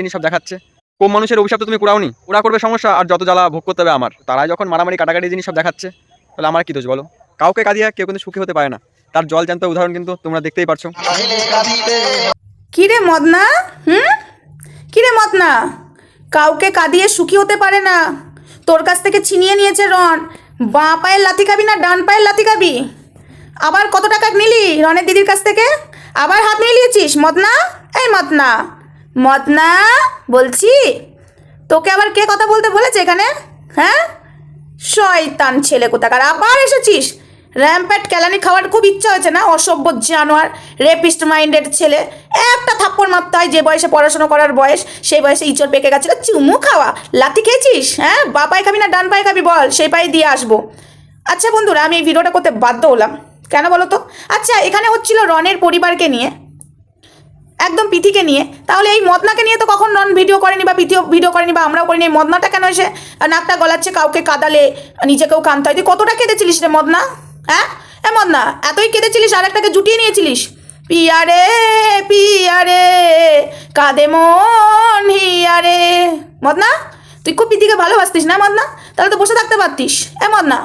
জিনিস সব দেখাচ্ছে। কোন মানুষের অভিশাপ তো তুমি কুড়াওনি? ওরা করবে সমস্যা, আর যত জ্বালা ভোগ করতে হবে আমার। তারা যখন মারামারি কাটাকাটি জিনিস সব দেখাচ্ছে, তাহলে আমার কি দোষ বলো? কাউকে কাঁদিয়ে কেউ কিন্তু সুখী হতে পারে না। তার জল জ্যান্ত উদাহরণ কিন্তু তোমরা দেখতেই পারছ। কিরে মদনা? হুম? কিরে মদনা? কাউকে কাঁদিয়ে সুখী হতে পারে না। তোর কাছ থেকে ছিনিয়ে নিয়েছে রন বাঁ পায়ের লাথি খাবি না ডান পায়ের লাথি খাবি? আবার কত টাকা নিলি রনের দিদির কাছ থেকে? আবার হাত নিয়ে নিয়েছিস, মদনা? এই মদনা মদনা, বলছি? তোকে আবার কে কথা বলতে বলেছে এখানে? হ্যাঁ? শয়তান ছেলে কোথাকার। আবার এসেছিস? র্যাম্প্যাট ক্যালানি খাওয়ার খুব ইচ্ছা হয়েছে না? অসভ্য জানোয়ার রেপিস্ট মাইন্ডেড ছেলে। একটা থাপ্পড় মারতে হয় যে বয়সে পড়াশোনা করার বয়স, সেই বয়সে ইঁচড় পেকে গেছিল। চুমু খাওয়া। লাথি খেয়েছিস? হ্যাঁ? বা পায়ে খাবি না, ডান পায়ে খাবি বল, সেই পায়ে দিয়ে আসব। আচ্ছা বন্ধুরা, আমি এই ভিডিওটা করতে বাধ্য হলাম। কেন বলো তো? আচ্ছা এখানে হচ্ছিল রনের পরিবারকে নিয়ে। একদম পিথিকে নিয়ে। তাহলে এই মদনাকে নিয়ে তো কখন নন ভিডিও করেনি বা পিথিও ভিডিও করেনি বা আমরাও করিনি। এই মদনাটা কেন এসে নাকটা গলাচ্ছে, কাউকে কাদালে নিজেকেও কানতে হয়? তুই কতটা কেঁদেছিলিস রে মদনা? হ্যাঁ? এ মদনা, এতই কেঁদেছিলিস আর একটাকে জুটিয়ে নিয়েছিলিস? পিয়ারে পিয়ারে, কাদে মন হিয়ারে। মদনা, তুই খুব পিথিকে ভালোবাসতিস না মদনা? তাহলে তো বসে থাকতে পারতিস। এ মদনা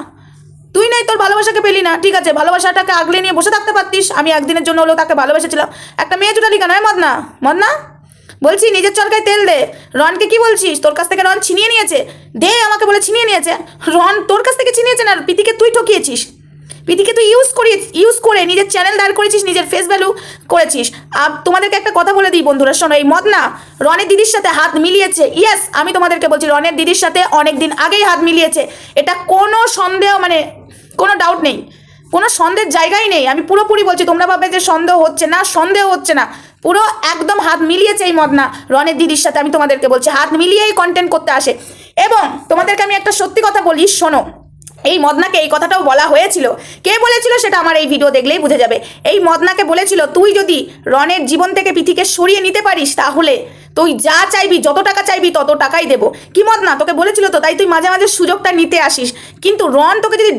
তুই নাই, তোর ভালোবাসাকে পেলি না। ঠিক আছে, ভালোবাসাটাকে আগলে নিয়ে বসে থাকতে পারতিস। আমি একদিনের জন্য হলেও তাকে ভালোবেসেছিলাম। একটা মেয়ে জুটালি কেন হয় মদনা? মদনা? বলছি, নিজের চরকায় তেল দে। রনকে কি বলছিস? তোর কাছ থেকে রন ছিনিয়ে নিয়েছে? দে, আমাকে বলে ছিনিয়ে নিয়েছে। রন তোর কাছ থেকে ছিনিয়েছে না? প্রীতিকে তুই ঠকিয়েছিস? প্রীতিকে তুই ইউজ করিয়ে ইউজ করে নিজের চ্যানেল দাঁড় করেছিস নিজের ফেস ভ্যালু করেছিস। আর তোমাদেরকে একটা কথা বলে দিই বন্ধুরা, শোনো, এই মদনা রনের দিদির সাথে হাত মিলিয়েছে। ইয়েস আমি তোমাদেরকে বলছি, রনের দিদির সাথে অনেক দিন আগেই হাত মিলিয়েছে। এটা কোনো সন্দেহ মানে কোনো ডাউট নেই। কোনো সন্দেহের জায়গাই নেই। আমি পুরোপুরি বলছি, তোমরা ভাবে যে সন্দেহ হচ্ছে না, সন্দেহ হচ্ছে না। পুরো একদম হাত মিলিয়েছে এই মদনা রনের দিদির সাথে, আমি তোমাদেরকে বলছি, হাত মিলিয়েই কন্টেন্ট করতে আসে। এবং তোমাদেরকে আমি একটা সত্যি কথা বলি, শোনো এই মদনাকে এই কথাটাও বলা হয়েছিল। কে বলেছিল সেটা আমার এই ভিডিও দেখলেই বুঝে যাবে। এই মদনাকে বলেছিল, তুই যদি রনের জীবন থেকে পিথিকে সরিয়ে নিতে পারিস তাহলে তুই যা চাইবি, যত টাকা চাইবি, তত টাকাই দেবো। কি মদনা, তোকে বলেছিল তো, তাই তুই মাঝে মাঝে সুযোগটা নিতে আসিস। কিন্তু রন তোকে যদি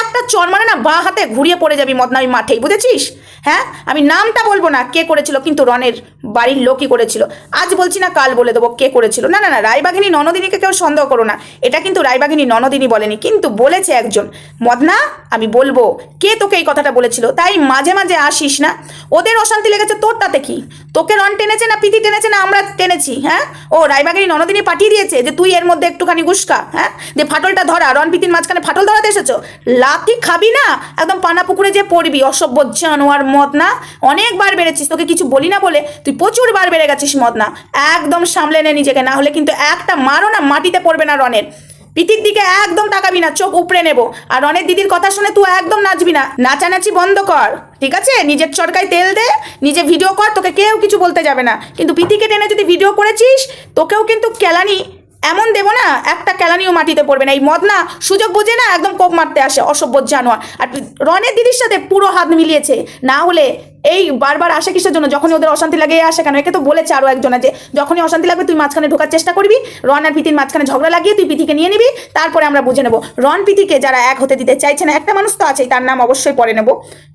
একটা চর মানে না, বা হাতে ঘুরিয়ে পড়ে যাবি মদনা, ওই মাঠেই, বুঝেছিস? হ্যাঁ? আমি নামটা বলব না কে করেছিল, কিন্তু রনের বাড়ির লোকই করেছিল। আজ বলছি না কাল বলে দেবো কে করেছিল। না না না, রায়বাঘিনী ননদিনীকে কেউ সন্দেহ করো না। এটা কিন্তু রায়বাঘিনী ননদিনী বলেনি, কিন্তু বলেছে একজন। মদনা, আমি বলব, কে তোকে এই কথাটা বলেছিল? তাই মাঝে মাঝে আসিস না। ওদের অশান্তি লেগেছে তোরটাতে কি? তোকে রন টেনেছে না পিতি টেনেছে না আমরা টেনেছি হ্যাঁ? ও রায়বাঘিনী ননদিনী পাঠিয়ে দিয়েছে যে তুই এর মধ্যে একটুখানি গুসকা হ্যাঁ? যে ফাটলটা ধরা রন পিতির মাঝখানে ফাটল ধরাতে এসেছ? লাথি খাবি না? একদম পানা পুকুরে যে পড়বি, অসভ্য জানোয়ার মদ না অনেকবার বেড়েছিস, তোকে কিছু বলি না বলে তুই প্রচুর বার বেড়ে গেছিস মদ না একদম সামলে নে নিজেকে, না হলে কিন্তু একটা মারো না মাটিতে পড়বে না রনের পিতির দিকে একদম তাকাবি না, চোখ উপড়ে নেব। আর রনের দিদির কথা শুনে তুই একদম নাচবি না। নাচানাচি বন্ধ কর, ঠিক আছে? নিজের চরকায় তেল দে, নিজে ভিডিও কর, তোকে কেউ কিছু বলতে যাবে না। কিন্তু পিতিকে টেনে যদি ভিডিও করেছিস, তোকেও কিন্তু কেলানি এমন দেবো না, একটা ক্যালানিও মাটিতে পড়বে না। এই মদ না সুযোগ বুঝে না একদম কোপ মারতে আসে, অসভ্য জানোয়ার। আর রনের দিদির সাথে পুরো হাত মিলিয়েছে, না হলে এই বারবার আসে কিসের জন্য? যখনই ওদের অশান্তি লাগে আসে কেন? একে তো বলেছে আরও একজনে যে, যখনই অশান্তি লাগবে তুই মাঝখানে ঢোকার চেষ্টা করবি, রন আর পিতির মাঝখানে ঝগড়া লাগিয়ে তুই পিতিকে নিয়ে নিবি, তারপরে আমরা বুঝে নেব। রন পিতিকে যারা এক হতে দিতে চাইছে না, একটা মানুষ তো আছেই, তার নাম অবশ্যই পরে নেব।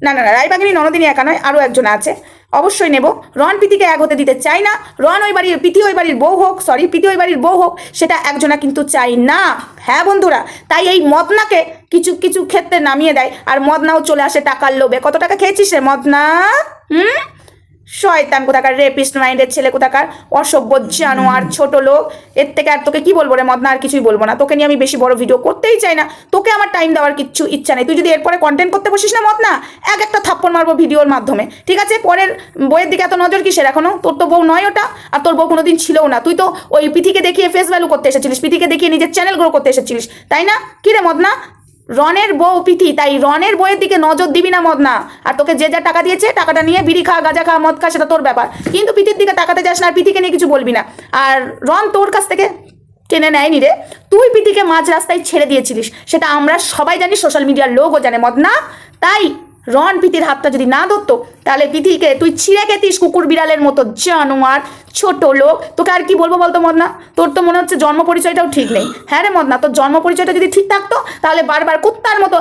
না না না, রায়বাগিনী ননদিনী একা নয় আরও একজন আছে। অবশ্যই নেব। রন প্রীতিকে এক হতে দিতে চাই না। রন ওই বাড়ির পিতি ওই বাড়ির বউ হোক সরি পিতি ওই বাড়ির বউ হোক, সেটা একজনা কিন্তু চাই না। হ্যাঁ বন্ধুরা, তাই এই মদনাকে কিছু কিছু ক্ষেত্রে নামিয়ে দেয়। আর মদনাও চলে আসে টাকার লোভে। কত টাকা খেয়েছিস রে মদনা? হুম? শয়তান কোথাকার রেপিস্ট মাইন্ডের ছেলে কোথাকার, অসভ্য জানোয়ার, ছোট লোক। এর থেকে আর তোকে কি বলব রে মদনা? আর কিছুই বলব না। তোকে নিয়ে আমি বেশি বড় ভিডিও করতেই চাই না। তোকে আমার টাইম দেওয়ার কিচ্ছু ইচ্ছা নেই। তুই যদি এরপরে কন্টেন্ট করতে বসিস না মদনা, এক একটা থাপ্পড় মারবো ভিডিওর মাধ্যমে। ঠিক আছে? পরের বইয়ের দিকে এত নজর কিসের এখনও? তোর তো বউ নয় ওটা। আর তোর বউ কোনোদিন ছিলও না। তুই তো ওই পিথিকে দেখিয়ে ফেস ভ্যালু করতে এসেছিলিস, পিথিকে দেখিয়ে নিজের চ্যানেল গ্রো করতে এসেছিলিস। তাই না? কি রে মদনা? রনের বউ পিথি তাই রনের বইয়ের দিকে নজর দিবি না মদ না আর তোকে যে যা টাকা দিয়েছে, টাকাটা নিয়ে বিড়ি খা, গাঁজা খা, মদ খা, সেটা তোর ব্যাপার। কিন্তু পিথির দিকে তাকাতে যাস না আর পিথিকে নিয়ে কিছু বলবি না। আর রন তোর কাছ থেকে টেনে নেয়নি রে। তুই পিথিকে মাঝ রাস্তায় ছেড়ে দিয়েছিলিস। সেটা আমরা সবাই জানি সোশ্যাল মিডিয়ার লোকও জানে মদ না তাই রন পিতির হাতটা যদি না ধরতো, তাহলে পিতিকে তুই ছিঁড়ে খেতিস কুকুর বিড়ালের মতো। জানোয়ার, ছোট লোক। তোকে আর কি বলব বলতো মদনা? তোর তো মনে হচ্ছে জন্ম পরিচয়টাও ঠিক নেই। হ্যাঁ রে মদনা, তোর জন্ম পরিচয়টা যদি ঠিক থাকতো, তাহলে বারবার কুত্তার মতো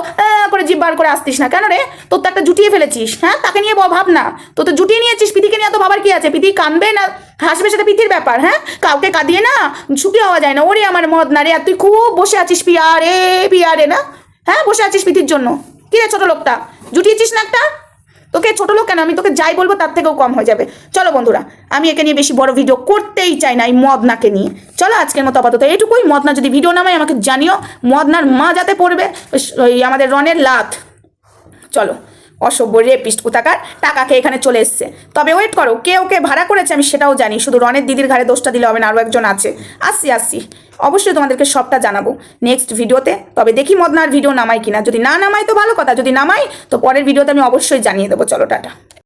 করে জিভ বার করে আসতিস না। কেন রে? তোর তো একটা জুটিয়ে ফেলেছিস হ্যাঁ? তাকে নিয়ে ভাব না। তো তো জুটিয়ে নিয়েছিস পিতিকে নিয়ে তো ভাবার কি আছে? পিতি কানবে না? হাসবে সেটা পিতির ব্যাপার হ্যাঁ? কাউকে কাঁদিয়ে না সুখী হওয়া যায় না। ওরে আমার মদ না রে, আর তুই খুব বসে আছিস পিয়ারে পিয়ারে না? হ্যাঁ? বসে আছিস পিতির জন্য। কি রে ছোট লোকটা? জুটিয়েছিস না একটা? তোকে ছোট লোক কেন? আমি তোকে যাই বলব, তার থেকেও কম হয়ে যাবে। চলো বন্ধুরা, আমি একে নিয়ে বেশি বড় ভিডিও করতেই চাই না এই মদনাকে নিয়ে। চলো আজকের মতো আপাতত এইটুকুই। মদনা যদি ভিডিও নামায়, আমাকে জানিও। মদনার মা যাতে পড়বে, ওই আমাদের রনের লাথ চলো। অসভ্য রেপিস্ট কোথাকার টাকা খেয়ে এখানে চলে এসছে। তবে ওয়েট করো, কে ওকে ভাড়া করেছে আমি সেটাও জানি, শুধু রনের দিদির ঘাড়ে দোষটা দিলে হবে না আরও একজন আছে। আসছি আসছি অবশ্যই তোমাদেরকে সবটা জানাব। নেক্সট ভিডিওতে, তবে দেখি মদনার ভিডিও নামাই কিনা। যদি না নামাই তো ভালো কথা, যদি নামাই তো পরের ভিডিওতে আমি অবশ্যই জানিয়ে দেবো। চলো, টাটা।